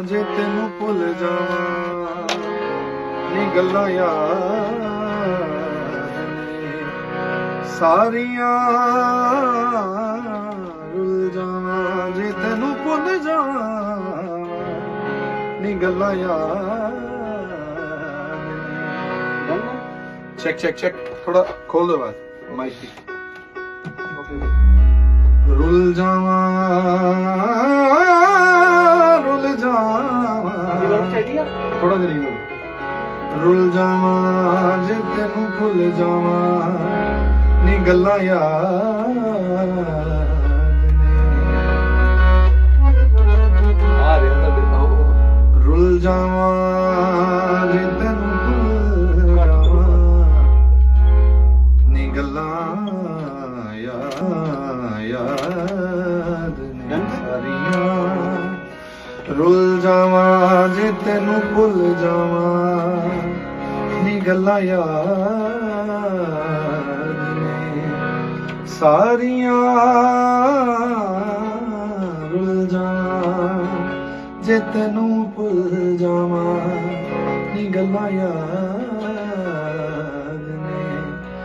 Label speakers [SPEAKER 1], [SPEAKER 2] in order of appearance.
[SPEAKER 1] ਜਾਵਾਂ ਜੇ ਤੈਨੂੰ ਭੁੱਲ ਜਾਵਾਂ। ਨੀ ਗੱਲਾਂ ਯਾਦ ਸਾਰੀਆਂ ਰੁੱਲ ਜਾਵਾਂ, ਜੇ ਤੈਨੂੰ ਭੁੱਲ ਜਾਵਾਂ। ਨੀ ਗੱਲਾਂ ਯਾਦ ਚੈੱਕ ਚੈੱਕ ਚੈੱਕ ਥੋੜਾ ਖੋਲ ਦੋ ਬਾਤ ਮਾਈਕ ਰੁੱਲ ਜਾਵਾਂ ਥੋੜਾ ਜਿਹਾ ਰਿਵਰਬ ਰੁੱਲ ਜਾਵਾਂ ਜੇ ਤੈਨੂੰ ਭੁੱਲ ਜਾਵਾਂ ਨੀ ਗੱਲਾਂ ਨੇ। ਰੁੱਲ ਜਾਵਾਂ ਜੇ ਤੈਨੂੰ ਭੁੱਲ ਜਾਵਾਂ ਨੀ ਗੱਲਾਂ ਯਾ- ਯਾਦ ਨੇ। ਸਾਰੀਆਂ ਰੁੱਲ ਜਾਵਾਂ ਜੇ ਤੈਨੂੰ ਭੁੱਲ ਜਾਵਾਂ, ਨੀ ਗੱਲਾਂ ਯਾਦ ਨੇ। ਸਾਰੀਆਂ ਰੁੱਲ ਜਾਵਾਂ, ਜੇ ਤੈਨੂੰ ਭੁੱਲ ਜਾਵਾਂ, ਨੀ ਗੱਲਾਂ ਯਾਦ